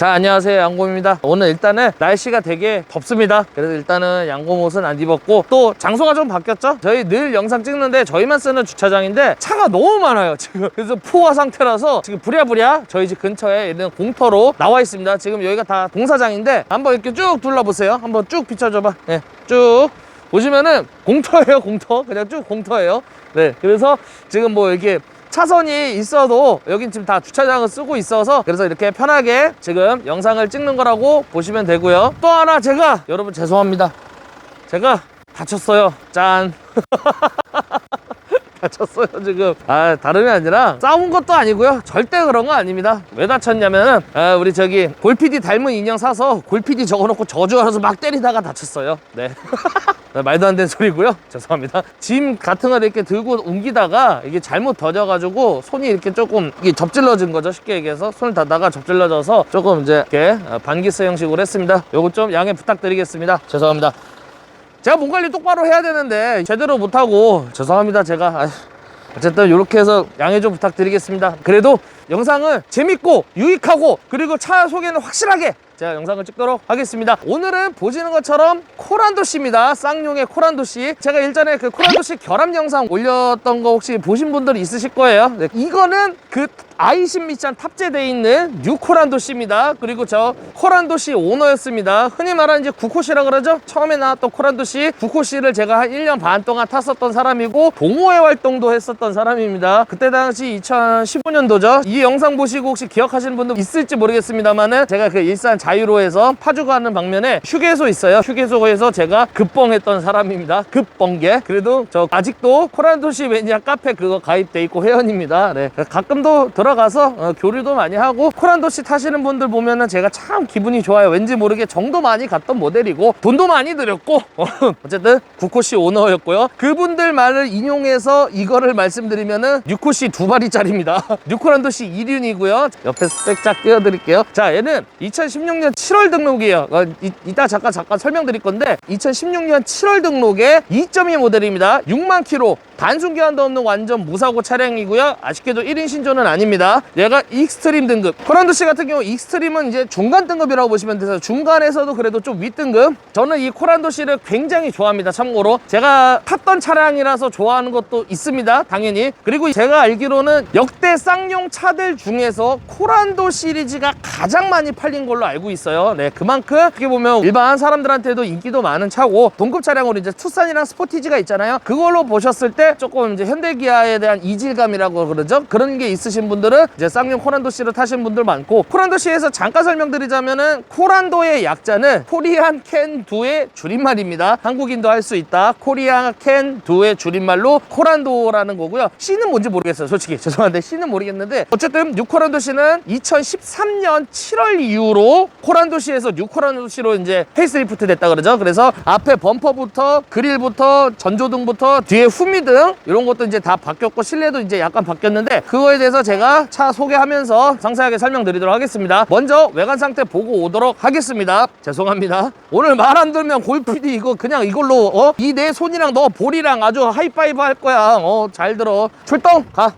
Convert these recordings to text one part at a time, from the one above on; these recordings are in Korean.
자 안녕하세요. 양곰입니다. 오늘 일단은 날씨가 되게 덥습니다. 그래서 일단은 양곰 옷은 안 입었고 또 장소가 좀 바뀌었죠? 저희 늘 영상 찍는데 저희만 쓰는 주차장인데 차가 너무 많아요 지금. 그래서 포화 상태라서 지금 부랴부랴 저희 집 근처에 있는 공터로 나와 있습니다. 지금 여기가 다 공사장인데 한번 이렇게 쭉 둘러보세요. 한번 쭉 비춰줘봐. 예, 쭉. 보시면은 공터예요 공터. 그냥 쭉 공터예요. 네 그래서 지금 뭐 이렇게 차선이 있어도 여긴 지금 다 주차장을 쓰고 있어서 그래서 이렇게 편하게 지금 영상을 찍는 거라고 보시면 되고요. 또 하나 제가 여러분 죄송합니다. 제가 다쳤어요. 짠 다쳤어요 지금. 아 다름이 아니라 싸운 것도 아니고요. 절대 그런 거 아닙니다. 왜 다쳤냐면은 아, 우리 저기 골피디 닮은 인형 사서 골피디 적어놓고 저주하면서 막 때리다가 다쳤어요. 네. 네, 말도 안 되는 소리고요. 죄송합니다. 짐 같은 걸 이렇게 들고 옮기다가 이게 잘못 더져가지고 손이 이렇게 조금 이게 접질러진 거죠 쉽게 얘기해서. 손을 닫다가 접질러져서 조금 이제 이렇게 어, 반기스 형식으로 했습니다. 요거 좀 양해 부탁드리겠습니다. 죄송합니다 제가 몸 관리 똑바로 해야 되는데 제대로 못하고 죄송합니다 제가. 아휴, 어쨌든 이렇게 해서 양해 좀 부탁드리겠습니다. 그래도 영상은 재밌고 유익하고 그리고 차 소개는 확실하게 제가 영상을 찍도록 하겠습니다. 오늘은 보시는 것처럼 코란도씨입니다. 쌍용의 코란도씨. 제가 일전에 그 코란도씨 결합 영상 올렸던 거 혹시 보신 분들 있으실 거예요. 네, 이거는 그 i10 미션 탑재되어 있는 뉴 코란도 씨입니다. 그리고 저 코란도 씨 오너였습니다. 흔히 말하는 이제 구코씨라 그러죠? 처음에 나왔던 코란도 씨 구코씨를 제가 한 1년 반 동안 탔었던 사람이고 동호회 활동도 했었던 사람입니다. 그때 당시 2015년도죠? 이 영상 보시고 혹시 기억하시는 분들 있을지 모르겠습니다만은 제가 그 일산 자유로에서 파주 가는 방면에 휴게소 있어요. 휴게소에서 제가 급뻥했던 사람입니다. 급뻥게 그래도 저 아직도 코란도시 매니아 카페 그거 가입돼 있고 회원입니다. 네. 가끔도 들어 가서 어, 교류도 많이 하고 코란도시 타시는 분들 보면은 제가 참 기분이 좋아요. 왠지 모르게 정도 많이 갔던 모델이고 돈도 많이 들였고 어쨌든 구코시 오너였고요. 그분들 말을 인용해서 이거를 말씀드리면은 뉴코시 두 마리짜리입니다. 뉴코란도시 1륜이고요. 옆에 스펙 쫙 띄워드릴게요. 자 얘는 2016년 7월 등록이에요. 어, 이, 이따 잠깐 잠깐 설명드릴 건데 2016년 7월 등록에 2.2 모델입니다. 6만 킬로 단순 교환도 없는 완전 무사고 차량이고요. 아쉽게도 1인 신조는 아닙니다 얘가 익스트림 등급. 코란도시 같은 경우 익스트림은 이제 중간 등급이라고 보시면 돼서 중간에서도 그래도 좀 윗등급. 저는 이 코란도시를 굉장히 좋아합니다 참고로. 제가 탔던 차량이라서 좋아하는 것도 있습니다 당연히. 그리고 제가 알기로는 역대 쌍용 차들 중에서 코란도 시리즈가 가장 많이 팔린 걸로 알고 있어요. 네 그만큼 어떻게 보면 일반 사람들한테도 인기도 많은 차고 동급 차량으로 이제 투싼이랑 스포티지가 있잖아요. 그걸로 보셨을 때 조금 이제 현대기아에 대한 이질감이라고 그러죠? 그런 게 있으신 분들 은 이제 쌍용 코란도 씨를 타신 분들 많고 코란도 씨에서 잠깐 설명드리자면은 코란도의 약자는 코리안 캔 두의 줄임말입니다. 한국인도 할 수 있다. 코리안 캔 두의 줄임말로 코란도라는 거고요. C는 뭔지 모르겠어요 솔직히. 죄송한데 C는 모르겠는데 어쨌든 뉴코란도 씨는 2013년 7월 이후로 코란도 씨에서 뉴코란도 씨로 이제 페이스리프트 됐다 그러죠. 그래서 앞에 범퍼부터 그릴부터 전조등부터 뒤에 후미등 이런 것도 이제 다 바뀌었고 실내도 이제 약간 바뀌었는데 그거에 대해서 제가 차 소개하면서 상세하게 설명드리도록 하겠습니다. 먼저 외관 상태 보고 오도록 하겠습니다. 죄송합니다. 오늘 말 안 들면 골피디 이거 그냥 이걸로 어? 이 내 손이랑 너 볼이랑 아주 하이파이브 할 거야. 어 잘 들어. 출동! 가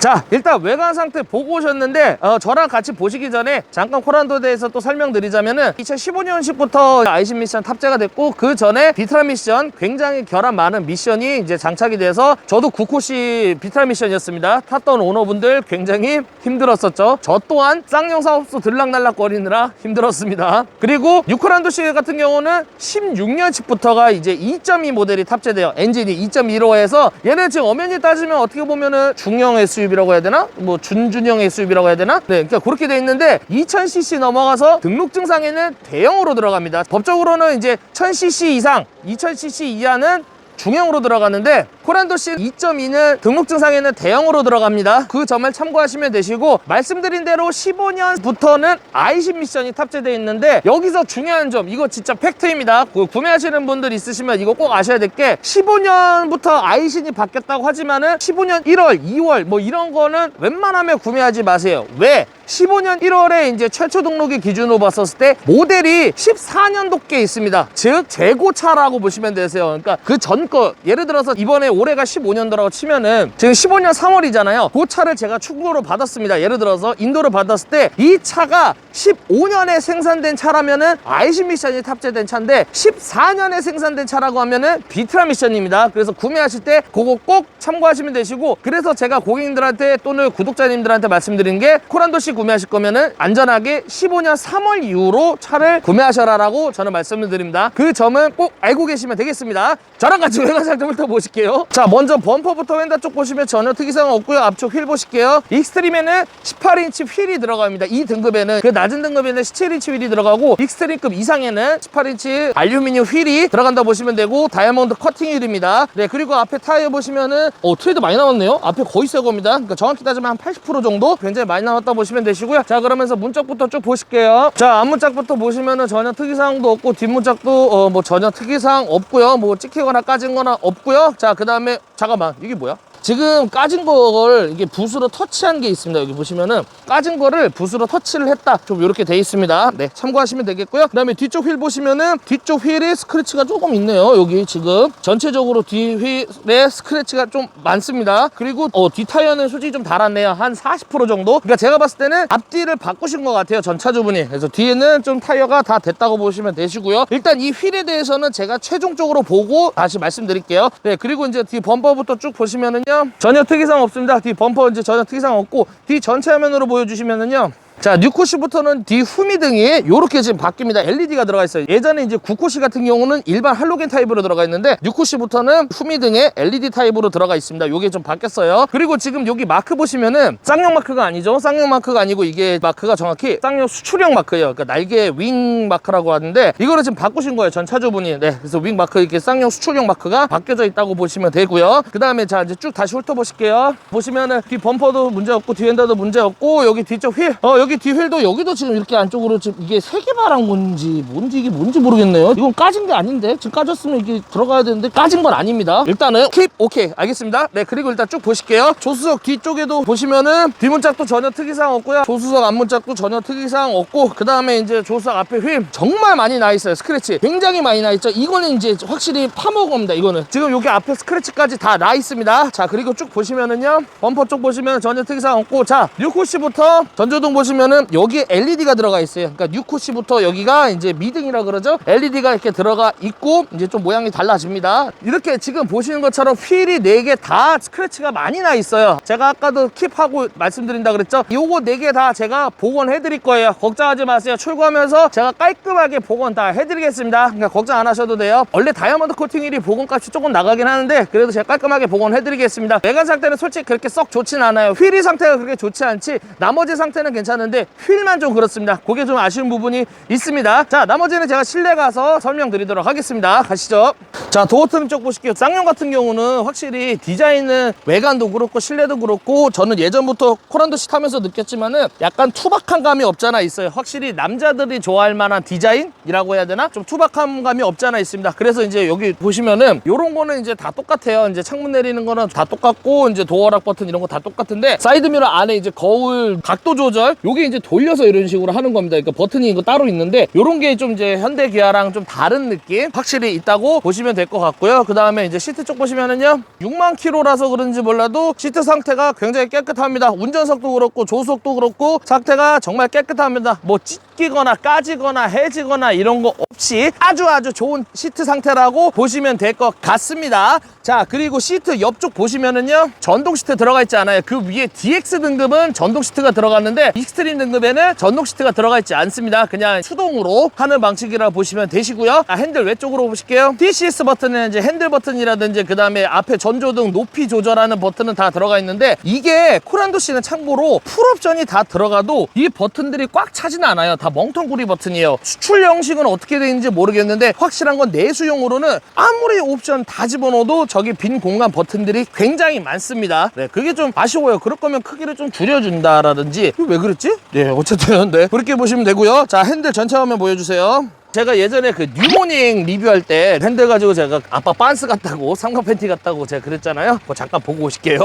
자 일단 외관 상태 보고 오셨는데 어, 저랑 같이 보시기 전에 잠깐 코란도에 대해서 또 설명드리자면은 2015년식부터 아이신 미션 탑재가 됐고 그 전에 비트라 미션 굉장히 결함 많은 미션이 이제 장착이 돼서 저도 9코시 비트라 미션이었습니다. 탔던 오너분들 굉장히 힘들었었죠. 저 또한 쌍용 사업소 들락날락 거리느라 힘들었습니다. 그리고 유코란도 시 같은 경우는 16년식부터가 이제 2.2 모델이 탑재돼요 엔진이 2.15에서 얘는 지금 엄연히 따지면 어떻게 보면은 중형 SUV 라고 해야 되나? 뭐 준준형 SUV라고 해야 되나? 네, 그러니까 그렇게 돼 있는데 2000cc 넘어가서 등록증상에는 대형으로 들어갑니다. 법적으로는 이제 1000cc 이상, 2000cc 이하는 중형으로 들어가는데 코란도 C 2.2는 등록증상에는 대형으로 들어갑니다. 그 점을 참고하시면 되시고 말씀드린 대로 15년부터는 아이신 미션이 탑재되어 있는데 여기서 중요한 점 이거 진짜 팩트입니다. 그 구매하시는 분들 있으시면 이거 꼭 아셔야 될 게 15년부터 아이신이 바뀌었다고 하지만은 15년 1월, 2월 뭐 이런 거는 웬만하면 구매하지 마세요. 왜? 15년 1월에 이제 최초 등록일 기준으로 봤었을 때 모델이 14년도께 있습니다. 즉 재고차라고 보시면 되세요. 그러니까 그 전 거 예를 들어서 이번에 올해가 15년도라고 치면은 지금 15년 3월이잖아요. 그 차를 제가 충고로 받았습니다. 예를 들어서 인도를 받았을 때 이 차가 15년에 생산된 차라면은 아이신 미션이 탑재된 차인데 14년에 생산된 차라고 하면은 비트라 미션입니다. 그래서 구매하실 때 그거 꼭 참고하시면 되시고 그래서 제가 고객님들한테 또는 구독자님들한테 말씀드린 게 코란도시 구매하실 거면은 안전하게 15년 3월 이후로 차를 구매하셔라라고 저는 말씀을 드립니다. 그 점은 꼭 알고 계시면 되겠습니다. 저랑 같이 외관 상점을 더 보실게요. 자, 먼저 범퍼부터 휀다 쪽 보시면 전혀 특이사항 없고요. 앞쪽 휠 보실게요. 익스트림에는 18인치 휠이 들어갑니다. 이 등급에는 그 낮은 등급에는 17인치 휠이 들어가고 익스트림급 이상에는 18인치 알루미늄 휠이 들어간다 보시면 되고 다이아몬드 커팅 휠입니다. 네, 그리고 앞에 타이어 보시면은 어, 트레드 많이 나왔네요. 앞에 거의 새 겁니다. 그러니까 정확히 따지면 한 80% 정도 굉장히 많이 나왔다 보시면 되 시고요. 자, 그러면서 문짝부터 쭉 보실게요. 자, 앞문짝부터 보시면은 전혀 특이사항도 없고 뒷문짝도 어, 뭐 전혀 특이사항 없고요. 뭐 찍히거나 까진 거나 없고요. 자, 그 다음에 잠깐만 이게 뭐야? 지금 까진 거를 이게 붓으로 터치한 게 있습니다. 여기 보시면은 까진 거를 붓으로 터치를 했다. 좀 이렇게 돼 있습니다. 네, 참고하시면 되겠고요. 그다음에 뒤쪽 휠 보시면은 뒤쪽 휠에 스크래치가 조금 있네요. 여기 지금 전체적으로 뒤 휠에 스크래치가 좀 많습니다. 그리고 어, 뒤 타이어는 솔직히 좀 달았네요. 한 40% 정도. 그러니까 제가 봤을 때는 앞뒤를 바꾸신 것 같아요. 전 차주분이. 그래서 뒤에는 좀 타이어가 다 됐다고 보시면 되시고요. 일단 이 휠에 대해서는 제가 최종적으로 보고 다시 말씀드릴게요. 네, 그리고 이제 뒤 범퍼부터 쭉 보시면은요. 전혀 특이사항 없습니다. 뒤 범퍼 이제 전혀 특이사항 없고 뒤 전체 화면으로 보여주시면은요. 자, 뉴코시부터는 뒤 후미 등이 이렇게 지금 바뀝니다. LED가 들어가 있어요. 예전에 이제 9코시 같은 경우는 일반 할로겐 타입으로 들어가 있는데 뉴코시부터는 후미 등에 LED 타입으로 들어가 있습니다. 요게 좀 바뀌었어요. 그리고 지금 여기 마크 보시면은 쌍용 마크가 아니죠. 쌍용 마크가 아니고 이게 마크가 정확히 쌍용 수출형 마크예요. 그러니까 날개 윙 마크라고 하는데 이거를 지금 바꾸신 거예요. 전 차주분이. 네. 그래서 윙 마크 이렇게 쌍용 수출형 마크가 바뀌어져 있다고 보시면 되고요. 그 다음에 자, 이제 쭉 다시 훑어보실게요. 보시면은 뒤 범퍼도 문제 없고 뒤 엔더도 문제 없고 여기 뒤쪽 휠. 어, 여기 뒤 휠도 여기도 지금 이렇게 안쪽으로 지금 이게 세 개발한 건지 뭔지 이게 뭔지 모르겠네요. 이건 까진 게 아닌데 지금 까졌으면 이게 들어가야 되는데 까진 건 아닙니다. 일단은 킵 오케이 알겠습니다. 네 그리고 일단 쭉 보실게요. 조수석 뒤쪽에도 보시면은 뒷문짝도 전혀 특이사항 없고요. 조수석 앞문짝도 전혀 특이사항 없고 그 다음에 이제 조수석 앞에 휠 정말 많이 나 있어요. 스크래치 굉장히 많이 나 있죠. 이거는 이제 확실히 파먹은 겁니다. 이거는 지금 여기 앞에 스크래치까지 다 나 있습니다. 자 그리고 쭉 보시면은요 범퍼 쪽 보시면 전혀 특이사항 없고 자 뉴코시부터 전조등 보시면 은 여기에 LED가 들어가 있어요. 그러니까 뉴코시부터 여기가 이제 미등이라 그러죠. LED가 이렇게 들어가 있고 이제 좀 모양이 달라집니다. 이렇게 지금 보시는 것처럼 휠이 네개다 스크래치가 많이 나 있어요. 제가 아까도 킵하고 말씀드린다 그랬죠. 요거 네개다 제가 복원해 드릴 거예요. 걱정하지 마세요. 출고하면서 제가 깔끔하게 복원 다 해드리겠습니다. 그러니까 걱정 안 하셔도 돼요. 원래 다이아몬드 코팅 휠이 복원값이 조금 나가긴 하는데 그래도 제가 깔끔하게 복원해 드리겠습니다. 외관 상태는 솔직히 그렇게 썩 좋진 않아요. 휠이 상태가 그렇게 좋지 않지 나머지 상태는 괜찮 은데 휠만 좀 그렇습니다. 그게 좀 아쉬운 부분이 있습니다. 자, 나머지는 제가 실내 가서 설명드리도록 하겠습니다. 가시죠. 자, 도어트림 쪽 보실게요. 쌍용 같은 경우는 확실히 디자인은 외관도 그렇고 실내도 그렇고 저는 예전부터 코란도시 타면서 느꼈지만은 약간 투박한 감이 없잖아 있어요. 확실히 남자들이 좋아할 만한 디자인이라고 해야 되나? 좀 투박한 감이 없잖아 있습니다. 그래서 이제 여기 보시면은 요런 거는 이제 다 똑같아요. 이제 창문 내리는 거는 다 똑같고 이제 도어락 버튼 이런 거 다 똑같은데 사이드미러 안에 이제 거울 각도 조절 요게 이제 돌려서 이런 식으로 하는 겁니다. 그러니까 버튼이 이거 따로 있는데 요런 게 좀 이제 현대 기아랑 좀 다른 느낌 확실히 있다고 보시면 될 것 같고요. 그 다음에 이제 시트 쪽 보시면은요 6만 킬로라서 그런지 몰라도 시트 상태가 굉장히 깨끗합니다. 운전석도 그렇고 조수석도 그렇고 상태가 정말 깨끗합니다. 뭐 찢기거나 까지거나 해지거나 이런 거 없이 아주 아주 좋은 시트 상태라고 보시면 될 것 같습니다. 자 그리고 시트 옆쪽 보시면은요 전동 시트 들어가 있지 않아요. 그 위에 DX 등급은 전동 시트가 들어갔는데 익스트 림 등급에는 전동 시트가 들어가 있지 않습니다. 그냥 수동으로 하는 방식이라 보시면 되시고요. 아, 핸들 외쪽으로 보실게요. DCS 버튼은 이제 핸들 버튼이라든지 그 다음에 앞에 전조등 높이 조절하는 버튼은 다 들어가 있는데 이게 코란도 씨는 참고로 풀옵션이 다 들어가도 이 버튼들이 꽉 차지는 않아요. 다 멍텅구리 버튼이에요. 수출 형식은 어떻게 되는지 모르겠는데 확실한 건 내수용으로는 아무리 옵션 다 집어넣어도 저기 빈 공간 버튼들이 굉장히 많습니다. 네, 그게 좀 아쉬워요. 그럴 거면 크기를 좀 줄여준다라든지 왜 그랬지? 네, 어쨌든 네 그렇게 보시면 되고요. 자 핸들 전체 화면 보여주세요. 제가 예전에 그 뉴모닝 리뷰할 때 핸들 가지고 제가 아빠 빤스 같다고 삼각 팬티 같다고 제가 그랬잖아요. 그거 잠깐 보고 오실게요.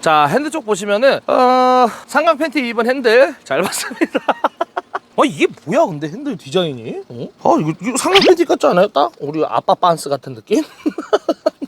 자 핸들 쪽 보시면은 어 삼각 팬티 입은 핸들 잘 봤습니다. 아 이게 뭐야 근데 핸들 디자인이? 어? 아 이거, 이거 삼각 팬티 같지 않아요? 딱 우리 아빠 빤스 같은 느낌?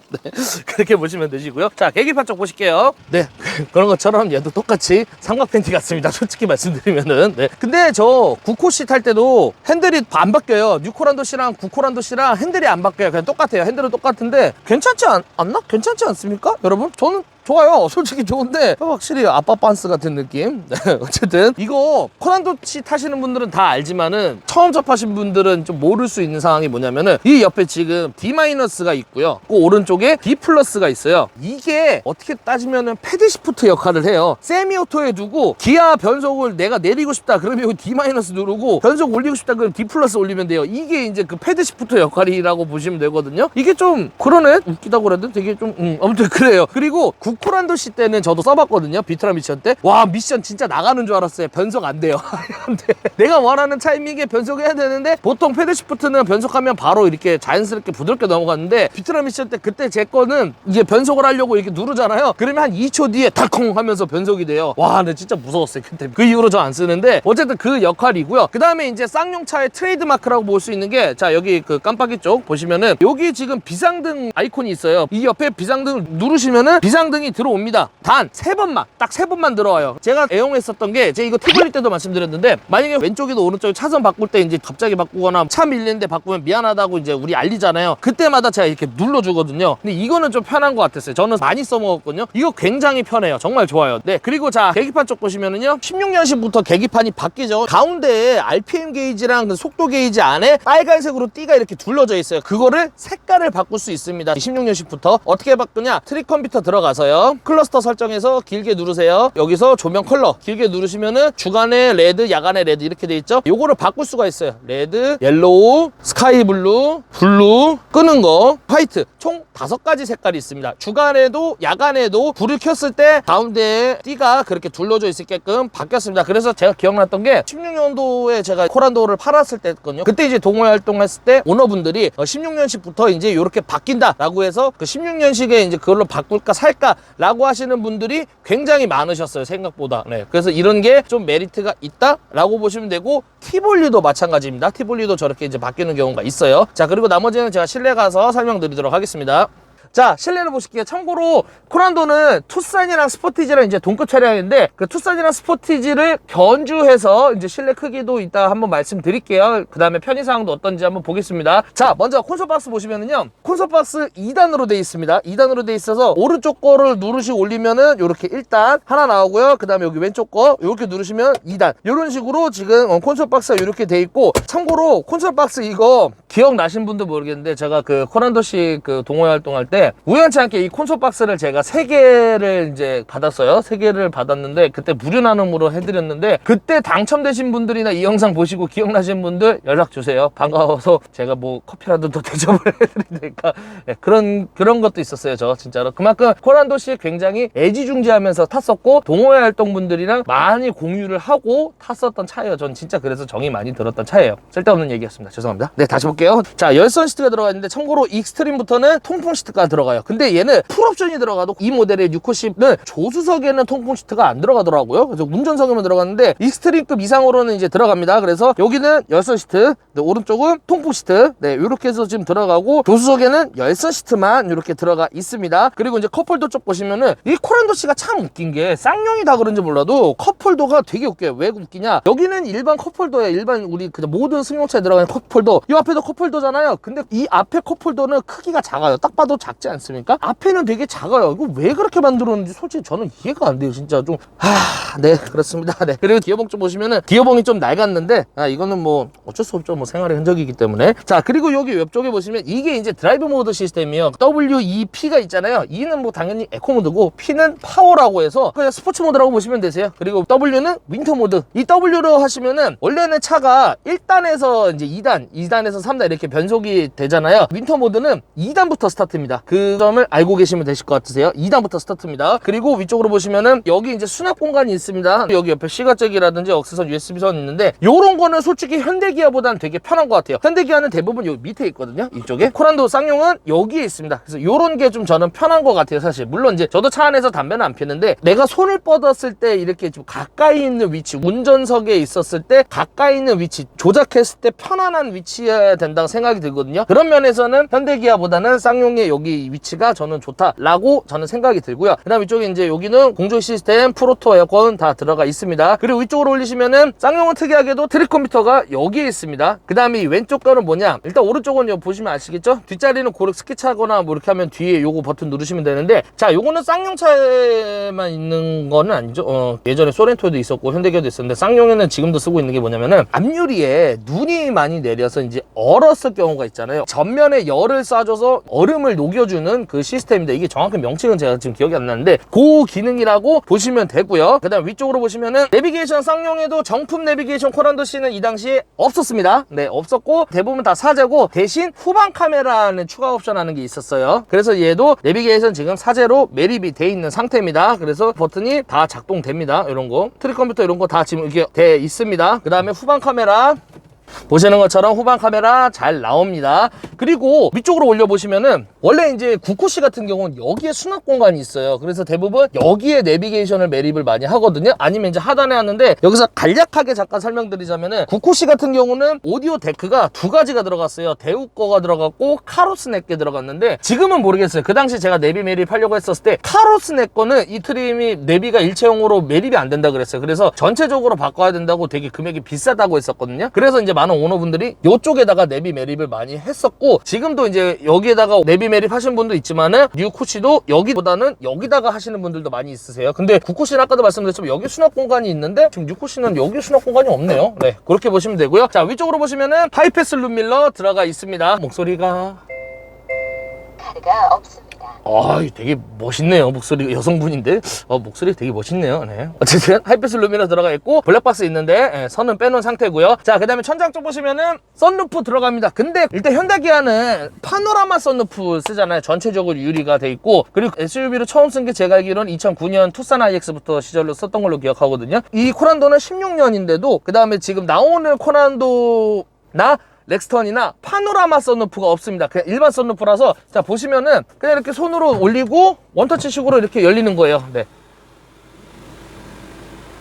네, 그렇게 보시면 되시고요. 자, 계기판 쪽 보실게요. 네, 그런 것처럼 얘도 똑같이 삼각 팬티 같습니다. 솔직히 말씀드리면은. 네. 근데 저 9코씨 탈 때도 핸들이 안 바뀌어요. 뉴코란도 씨랑 9코란도 씨랑 핸들이 안 바뀌어요. 그냥 똑같아요. 핸들은 똑같은데 괜찮지 않, 않나? 괜찮지 않습니까? 여러분? 저는 좋아요. 솔직히 좋은데 확실히 아빠 빤스 같은 느낌. 네, 어쨌든 이거 코난도 씨 타시는 분들은 다 알지만은 처음 접하신 분들은 좀 모를 수 있는 상황이 뭐냐면은 이 옆에 지금 D-가 있고요. 그 오른쪽에 D 플러스가 있어요. 이게 어떻게 따지면은 패드 시프트 역할을 해요. 세미 오토에 두고 기아 변속을 내가 내리고 싶다. 그러면 여기 D- 누르고 변속 올리고 싶다. 그럼 D 플러스 올리면 돼요. 이게 이제 그 패드 시프트 역할이라고 보시면 되거든요. 이게 좀 그러네 웃기다고 그래도 되게 좀 음, 아무튼 그래요. 그리고 구 코란도 씨 때는 저도 써봤거든요. 비트라 미션 때. 와 미션 진짜 나가는 줄 알았어요. 변속 안 돼요. 안 돼. 내가 원하는 타이밍에 변속해야 되는데 보통 패드 시프트는 변속하면 바로 이렇게 자연스럽게 부드럽게 넘어갔는데 비트라 미션 때 그때 제 거는 이게 변속을 하려고 이렇게 누르잖아요. 그러면 한 2초 뒤에 덜컹 하면서 변속이 돼요. 와, 근데 진짜 무서웠어요. 그때 그 이후로 저 안 쓰는데 어쨌든 그 역할이고요. 그 다음에 이제 쌍용차의 트레이드 마크라고 볼 수 있는 게 자 여기 그 깜빡이 쪽 보시면은 여기 지금 비상등 아이콘이 있어요. 이 옆에 비상등을 누르시면은 비상등이 들어옵니다. 단 세 번만 딱 세 번만 들어와요. 제가 애용했었던 게 제가 이거 티볼릴 때도 말씀드렸는데 만약에 왼쪽이도 오른쪽에 차선 바꿀 때 이제 갑자기 바꾸거나 차 밀리는데 바꾸면 미안하다고 이제 우리 알리잖아요. 그때마다 제가 이렇게 눌러주거든요. 근데 이거는 좀 편한 것 같았어요. 저는 많이 써먹었거든요. 이거 굉장히 편해요. 정말 좋아요. 네 그리고 자 계기판 쪽 보시면은요 16년식부터 계기판이 바뀌죠. 가운데에 RPM 게이지랑 그 속도 게이지 안에 빨간색으로 띠가 이렇게 둘러져 있어요. 그거를 색깔을 바꿀 수 있습니다. 16년식부터 어떻게 바꾸냐? 트릭 컴퓨터 들어가서 요. 클러스터 설정해서 길게 누르세요. 여기서 조명 컬러 길게 누르시면은 주간에 레드, 야간에 레드 이렇게 돼 있죠. 요거를 바꿀 수가 있어요. 레드, 옐로우, 스카이 블루, 블루, 끄는 거, 화이트 총 다섯 가지 색깔이 있습니다. 주간에도 야간에도 불을 켰을 때 가운데에 띠가 그렇게 둘러져 있게끔 바뀌었습니다. 그래서 제가 기억났던 게 16년도에 제가 코란도를 팔았을 때거든요. 그때 이제 동호회 활동했을 때 오너분들이 16년식부터 이제 이렇게 바뀐다라고 해서 그 16년식에 이제 그걸로 바꿀까 살까 라고 하시는 분들이 굉장히 많으셨어요. 생각보다. 네. 그래서 이런 게 좀 메리트가 있다 라고 보시면 되고 티볼리도 마찬가지입니다. 티볼리도 저렇게 이제 바뀌는 경우가 있어요. 자, 그리고 나머지는 제가 실내 가서 설명드리도록 하겠습니다. 자, 실내를 보실게요. 참고로 코란도는 투싼이랑 스포티지랑 이제 동급 차량인데 그 투싼이랑 스포티지를 견주해서 이제 실내 크기도 이따 한번 말씀드릴게요. 그 다음에 편의사항도 어떤지 한번 보겠습니다. 자, 먼저 콘솔 박스 보시면은요. 콘솔 박스 2단으로 돼 있습니다. 2단으로 돼 있어서 오른쪽 거를 누르시고 올리면은 이렇게 1단 하나 나오고요. 그 다음에 여기 왼쪽 거 이렇게 누르시면 2단. 이런 식으로 지금 어, 콘솔 박스가 이렇게 돼 있고 참고로 콘솔 박스 이거 기억나신 분도 모르겠는데 제가 그 코란도시 그 동호회 활동할 때 우연치 않게 이 콘솔 박스를 제가 세 개를 이제 받았어요. 세 개를 받았는데 그때 무료 나눔으로 해드렸는데 그때 당첨되신 분들이나 이 영상 보시고 기억나신 분들 연락 주세요. 반가워서 제가 뭐 커피라도 더 대접을 해드리니까 네, 그런 그런 것도 있었어요. 저 진짜로 그만큼 코란도시 굉장히 애지중지하면서 탔었고 동호회 활동 분들이랑 많이 공유를 하고 탔었던 차예요. 전 진짜 그래서 정이 많이 들었던 차예요. 쓸데없는 얘기였습니다. 죄송합니다. 네 다시. 볼게요. 자, 열선 시트가 들어가 있는데 참고로 익스트림부터는 통풍 시트가 들어가요. 근데 얘는 풀옵션이 들어가도 이 모델의 690은 조수석에는 통풍 시트가 안 들어가더라고요. 그래서 운전석에만 들어갔는데 익스트림급 이상으로는 이제 들어갑니다. 그래서 여기는 열선 시트, 네, 오른쪽은 통풍 시트, 네, 이렇게 해서 지금 들어가고 조수석에는 열선 시트만 이렇게 들어가 있습니다. 그리고 이제 컵홀더 쪽 보시면은 이 코란도 씨가 참 웃긴 게 쌍용이 다 그런지 몰라도 컵홀더가 되게 웃겨요. 왜 웃기냐? 여기는 일반 컵홀더야. 일반 우리 그냥 모든 승용차에 들어가는 컵홀더. 이 앞에도 컵홀더잖아요. 근데 이 앞에 컵홀더는 크기가 작아요. 딱 봐도 작지 않습니까? 앞에는 되게 작아요. 이거 왜 그렇게 만들었는지 솔직히 저는 이해가 안 돼요. 진짜 좀 하, 네 그렇습니다. 네 그리고 기어봉 좀 보시면은 기어봉이 좀 낡았는데 아 이거는 뭐 어쩔 수 없죠. 뭐 생활의 흔적이기 때문에 자 그리고 여기 옆쪽에 보시면 이게 이제 드라이브 모드 시스템이요. WEP가 있잖아요. E는 뭐 당연히 에코 모드고 P는 파워라고 해서 그냥 스포츠 모드라고 보시면 되세요. 그리고 W는 윈터 모드. 이 W로 하시면은 원래는 차가 1단에서 이제 2단, 2단에서 3단 이렇게 변속이 되잖아요. 윈터 모드는 2단부터 스타트입니다. 그 점을 알고 계시면 되실 것 같으세요. 2단부터 스타트입니다. 그리고 위쪽으로 보시면은 여기 이제 수납 공간이 있습니다. 여기 옆에 시가잭이라든지 억스선 USB선 있는데 요런 거는 솔직히 현대기아보다는 되게 편한 것 같아요. 현대기아는 대부분 여기 밑에 있거든요. 이쪽에. 코란도 쌍용은 여기에 있습니다. 그래서 요런 게 좀 저는 편한 것 같아요. 사실. 물론 이제 저도 차 안에서 담배는 안 피는데 내가 손을 뻗었을 때 이렇게 좀 가까이 있는 위치, 운전석에 있었을 때 가까이 있는 위치, 조작했을 때 편안한 위치여야 된다고 생각이 들거든요. 그런 면에서는 현대기아보다는 쌍용의 여기 위치가 저는 좋다라고 저는 생각이 들고요. 그 다음 이쪽에 이제 여기는 공조 시스템, 프로토 에어컨 다 들어가 있습니다. 그리고 위쪽으로 올리시면은 쌍용은 특이하게도 트릭 컴퓨터가 여기에 있습니다. 그 다음에 이 왼쪽 거는 뭐냐? 일단 오른쪽은 여기 보시면 아시겠죠? 뒷자리는 고르 스키차거나 뭐 이렇게 하면 뒤에 요거 버튼 누르시면 되는데 자 요거는 쌍용 차에만 있는 거는 아니죠. 어, 예전에 소렌토에도 있었고 현대기아도 있었는데 쌍용에는 지금도 쓰고 있는 게 뭐냐면은 앞유리에 눈이 많이 내려서 이제 얼었을 경우가 있잖아요. 전면에 열을 쏴줘서 얼음을 녹여 주는 그 시스템인데 이게 정확한 명칭은 제가 지금 기억이 안 나는데 그 기능이라고 보시면 되고요. 그 다음 위쪽으로 보시면은 내비게이션 쌍용에도 정품 내비게이션 코란도 C는 이 당시에 없었습니다. 네 없었고 대부분 다 사제고 대신 후방 카메라는 추가 옵션 하는 게 있었어요. 그래서 얘도 내비게이션 지금 사제로 매립이 돼 있는 상태입니다. 그래서 버튼이 다 작동됩니다. 이런 거 트릭 컴퓨터 이런 거 다 지금 이렇게 돼 있습니다. 그 다음에 후방 카메라 보시는 것처럼 후방 카메라 잘 나옵니다. 그리고 위쪽으로 올려보시면은 원래 이제 구코시 같은 경우는 여기에 수납 공간이 있어요. 그래서 대부분 여기에 내비게이션을 매립을 많이 하거든요. 아니면 이제 하단에 하는데 여기서 간략하게 잠깐 설명드리자면은 구코시 같은 경우는 오디오 데크가 두 가지가 들어갔어요. 대우 거가 들어갔고 카로스 넷게 들어갔는데 지금은 모르겠어요. 그 당시 제가 내비 매립하려고 했었을 때 카로스 넷 거는 이 트림이 내비가 일체형으로 매립이 안 된다 그랬어요. 그래서 전체적으로 바꿔야 된다고 되게 금액이 비싸다고 했었거든요. 그래서 이제 많은 오너분들이 이쪽에다가 내비 매립을 많이 했었고 지금도 이제 여기에다가 내비 매립 하신 분도 있지만은 뉴 코시도 여기보다는 여기다가 하시는 분들도 많이 있으세요. 근데 구코시는 아까도 말씀드렸지만 여기 수납 공간이 있는데 지금 뉴 코시는 여기 수납 공간이 없네요. 네 그렇게 보시면 되고요. 자 위쪽으로 보시면은 하이패스 룸밀러 들어가 있습니다. 목소리가 카드가 없습니다. 아, 되게 멋있네요. 목소리 여성분인데 어, 목소리 되게 멋있네요. 네. 어쨌든 하이패스 루미너 들어가 있고 블랙박스 있는데 예, 선은 빼놓은 상태고요. 자, 그다음에 천장 쪽 보시면은 썬루프 들어갑니다. 근데 일단 현대기아는 파노라마 썬루프 쓰잖아요. 전체적으로 유리가 돼 있고 그리고 SUV로 처음 쓴 게 제가 알기로는 2009년 투싼 IX부터 시절로 썼던 걸로 기억하거든요. 이 코란도는 16년인데도 그 다음에 지금 나오는 코란도 나 렉스턴이나 파노라마 썬루프가 없습니다. 그냥 일반 썬루프라서 자 보시면은 그냥 이렇게 손으로 올리고 원터치식으로 이렇게 열리는 거예요. 네.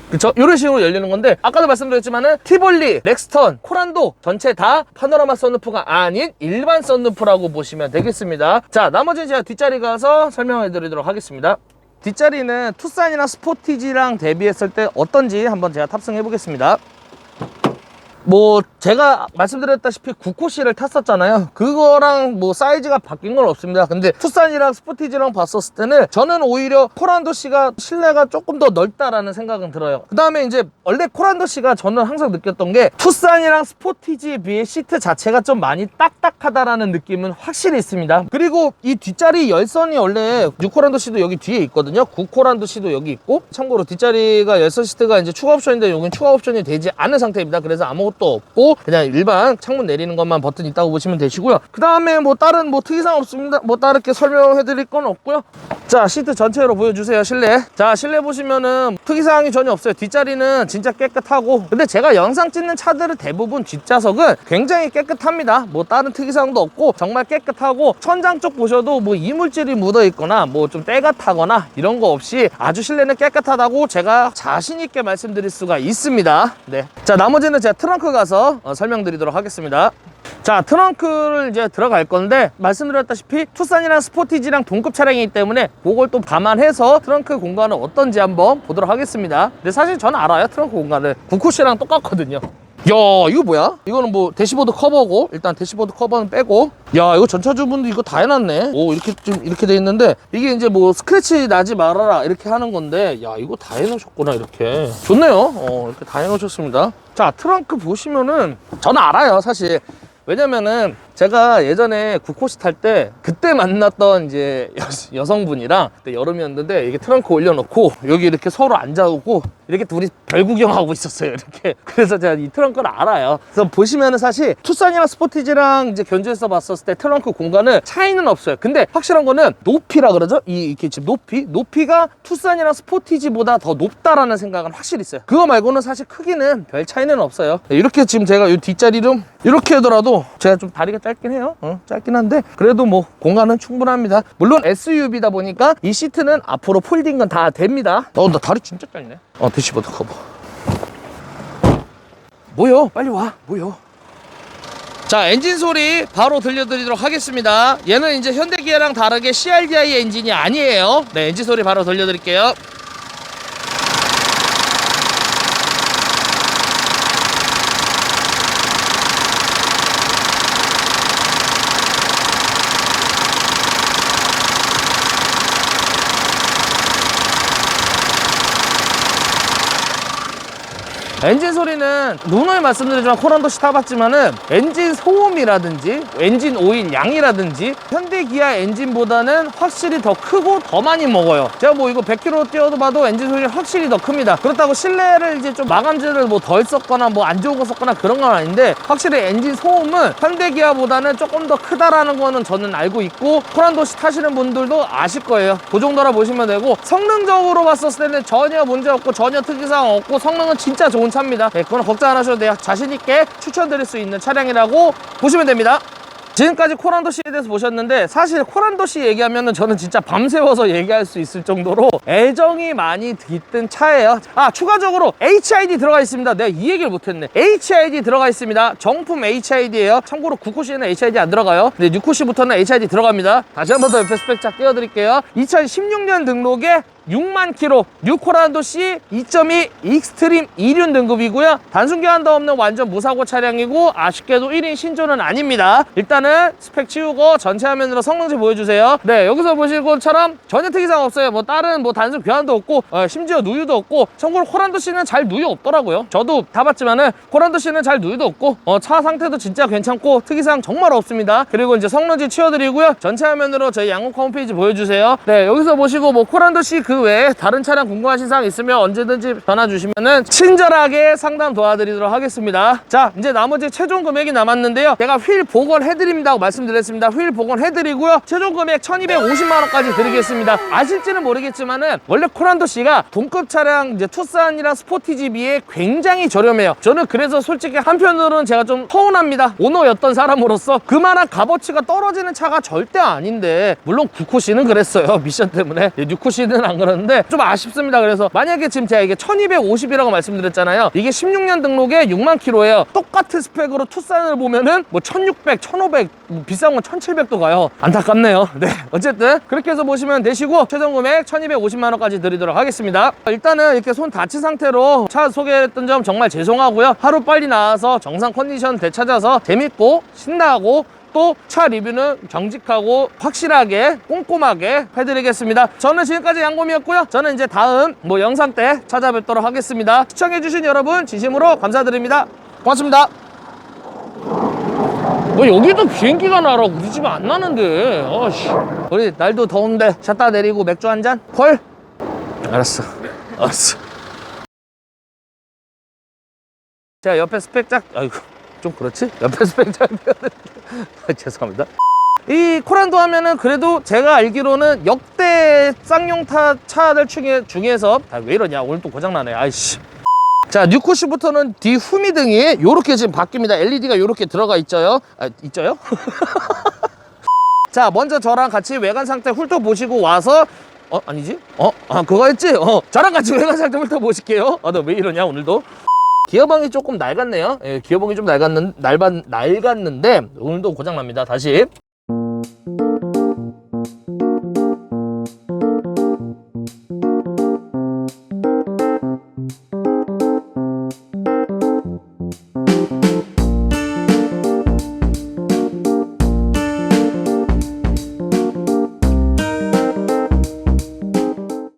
그쵸? 이런 식으로 열리는 건데 아까도 말씀드렸지만은 티볼리, 렉스턴, 코란도 전체 다 파노라마 썬루프가 아닌 일반 썬루프라고 보시면 되겠습니다. 자 나머지는 제가 뒷자리 가서 설명해 드리도록 하겠습니다. 뒷자리는 투싼이나 스포티지랑 대비했을 때 어떤지 한번 제가 탑승해 보겠습니다. 뭐 제가 말씀드렸다시피 9코시를 탔었잖아요. 그거랑 뭐 사이즈가 바뀐 건 없습니다. 근데 투싼이랑 스포티지랑 봤었을 때는 저는 오히려 코란도시가 실내가 조금 더 넓다라는 생각은 들어요. 그 다음에 이제 원래 코란도시가 저는 항상 느꼈던 게 투싼이랑 스포티지에 비해 시트 자체가 좀 많이 딱딱하다라는 느낌은 확실히 있습니다. 그리고 이 뒷자리 열선이 원래 6코란도시도 여기 뒤에 있거든요. 9코란도시도 여기 있고 참고로 뒷자리가 열선 시트가 이제 추가 옵션인데 여기는 추가 옵션이 되지 않은 상태입니다. 그래서 아무것도 아무것도 없고 그냥 일반 창문 내리는 것만 버튼 있다고 보시면 되시고요. 그 다음에 뭐 다른 뭐 특이사항 없습니다. 뭐 다르게 설명해 드릴 건 없고요. 자 시트 전체로 보여주세요 실내. 자 실내 보시면은 특이사항이 전혀 없어요. 뒷자리는 진짜 깨끗하고 근데 제가 영상 찍는 차들은 대부분 뒷좌석은 굉장히 깨끗합니다. 뭐 다른 특이사항도 없고 정말 깨끗하고 천장 쪽 보셔도 뭐 이물질이 묻어 있거나 뭐 좀 때가 타거나 이런 거 없이 아주 실내는 깨끗하다고 제가 자신 있게 말씀드릴 수가 있습니다. 네. 자 나머지는 제가 트렁크 가서 어, 설명드리도록 하겠습니다. 자 트렁크를 이제 들어갈 건데 말씀드렸다시피 투싼이랑 스포티지랑 동급 차량이기 때문에 그걸 또 감안해서 트렁크 공간은 어떤지 한번 보도록 하겠습니다. 근데 사실 저는 알아요. 트렁크 공간을 구쿠시랑 똑같거든요 야 이거 뭐야? 이거는 뭐 대시보드 커버고 일단 대시보드 커버는 빼고. 야 이거 전차주분도 이거 다 해놨네. 오 이렇게 좀 이렇게 돼 있는데 이게 이제 뭐 스크래치 나지 말아라 이렇게 하는 건데 야 이거 다 해놓으셨구나 이렇게. 좋네요. 어 이렇게 다 해놓으셨습니다. 자 트렁크 보시면은 저는 알아요 사실 왜냐면은 제가 예전에 구코시 탈 때 그때 만났던 이제 여, 성분이랑 그때 여름이었는데 이게 트렁크 올려놓고 여기 이렇게 서로 앉아오고 이렇게 둘이 별 구경하고 있었어요 이렇게. 그래서 제가 이 트렁크를 알아요. 그래서 보시면은 사실 투싼이랑 스포티지랑 이제 견주해서 봤었을 때 트렁크 공간은 차이는 없어요. 근데 확실한 거는 높이라 그러죠? 이 이렇게 지금 높이? 높이가 투싼이랑 스포티지보다 더 높다라는 생각은 확실히 있어요. 그거 말고는 사실 크기는 별 차이는 없어요. 네, 이렇게 지금 제가 이 뒷자리를 이렇게 하더라도 제가 좀 다리가 짧긴 해요. 어, 짧긴 한데 그래도 뭐 공간은 충분합니다. 물론 SUV다 보니까 이 시트는 앞으로 폴딩은 다 됩니다. 어나 다리 진짜 짧네. 어 대시보드 커버 뭐요? 빨리 와. 뭐요? 자 엔진 소리 바로 들려드리도록 하겠습니다. 얘는 이제 현대기아랑 다르게 CRDI 엔진이 아니에요. 네 엔진 소리 바로 들려드릴게요 엔진 소리는 누누이 말씀드리지만 코란도시 타봤지만은 엔진 소음이라든지 엔진 오일 양이라든지 현대 기아 엔진보다는 확실히 더 크고 더 많이 먹어요. 제가 뭐 이거 100km 뛰어도 봐도 엔진 소리는 확실히 더 큽니다. 그렇다고 실내를 이제 좀 마감재를 뭐 덜 썼거나 뭐 안 좋은 거 썼거나 그런 건 아닌데 확실히 엔진 소음은 현대 기아보다는 조금 더 크다라는 거는 저는 알고 있고 코란도시 타시는 분들도 아실 거예요. 그 정도라 보시면 되고 성능적으로 봤었을 때는 전혀 문제 없고 전혀 특이사항 없고 성능은 진짜 좋은 차입니다. 네, 그건 걱정 안 하셔도 돼요. 자신 있게 추천드릴 수 있는 차량이라고 보시면 됩니다. 지금까지 코란도시에 대해서 보셨는데 사실 코란도시 얘기하면은 저는 진짜 밤새워서 얘기할 수 있을 정도로 애정이 많이 깃든 차예요. 아 추가적으로 HID 들어가 있습니다. 내가 이 얘기를 못했네. HID 들어가 있습니다. 정품 HID예요. 참고로 9코시에는 HID 안 들어가요. 근데 6코시부터는 HID 들어갑니다. 다시 한 번 더 옆에 스펙 쫙 띄워드릴게요. 2016년 등록에 6만 킬로 뉴코란도 C 2.2 익스트림 2륜 등급이고요. 단순 교환도 없는 완전 무사고 차량이고 아쉽게도 1인 신조는 아닙니다. 일단은 스펙 치우고 전체 화면으로 성능지 보여주세요. 네 여기서 보실 것처럼 전혀 특이사항 없어요. 뭐 다른 뭐 단순 교환도 없고 어, 심지어 누유도 없고 참고로 코란도 C는 잘 누유 없더라고요. 저도 타봤지만은 코란도 C는 잘 누유도 없고 어, 차 상태도 진짜 괜찮고 특이사항 정말 없습니다. 그리고 이제 성능지 치워드리고요. 전체 화면으로 저희 양국 홈페이지 보여주세요. 네 여기서 보시고 뭐 코란도 C 그 외에 다른 차량 궁금하신 사항 있으면 언제든지 전화 주시면은 친절하게 상담 도와드리도록 하겠습니다. 자, 이제 나머지 최종 금액이 남았는데요. 제가 휠 복원 해드립니다고 말씀드렸습니다. 휠 복원 해드리고요. 최종 금액 1250만 원까지 드리겠습니다. 아실지는 모르겠지만은 원래 코란도 씨가 동급 차량 이제 투싼이랑 스포티지 비해 굉장히 저렴해요. 저는 그래서 솔직히 한편으로는 제가 좀 서운합니다. 오너였던 사람으로서 그만한 값어치가 떨어지는 차가 절대 아닌데 물론 9코 씨는 그랬어요. 미션 때문에 6코 씨는 안 그러는데 좀 아쉽습니다. 그래서 만약에 지금 제가 이게 1250이라고 말씀드렸잖아요. 이게 16년 등록에 6만 킬로예요. 똑같은 스펙으로 투싼을 보면은 뭐 1600, 1500, 뭐 비싼 건 1700도 가요. 안타깝네요. 네. 어쨌든 그렇게 해서 보시면 되시고 최종 금액 1250만 원까지 드리도록 하겠습니다. 일단은 이렇게 손 다친 상태로 차 소개했던 점 정말 죄송하고요. 하루 빨리 나와서 정상 컨디션 되찾아서 재밌고 신나고 또 차 리뷰는 정직하고 확실하게 꼼꼼하게 해드리겠습니다. 저는 지금까지 양곰이었고요. 저는 이제 다음 뭐 영상 때 찾아뵙도록 하겠습니다. 시청해주신 여러분 진심으로 감사드립니다. 고맙습니다. 뭐 여기도 비행기가 날아 우리 집에 안 나는데 어씨 우리 날도 더운데 샷다 내리고 맥주 한 잔? 헐? 알았어 알았어 제가 옆에 스펙작 아이고 좀 그렇지? 옆에 스펙작 죄송합니다. 이 코란도 하면은 그래도 제가 알기로는 역대 쌍용타 차들 중에 중에서 아, 왜 이러냐 오늘 또 고장 나네 아이씨. 자 뉴코시부터는 뒤 후미등이 요렇게 지금 바뀝니다. LED가 요렇게 들어가 있죠요. 아 있죠요? 자 먼저 저랑 같이 외관 상태 훑어보시고 와서 어 아니지? 어? 아 그거 했지? 어 저랑 같이 외관 상태 훑어보실게요. 아 너 왜 이러냐 오늘도? 기어봉이 조금 낡았네요. 예, 기어봉이 좀 낡았는, 낡았, 낡았는데 오늘도 고장납니다. 다시.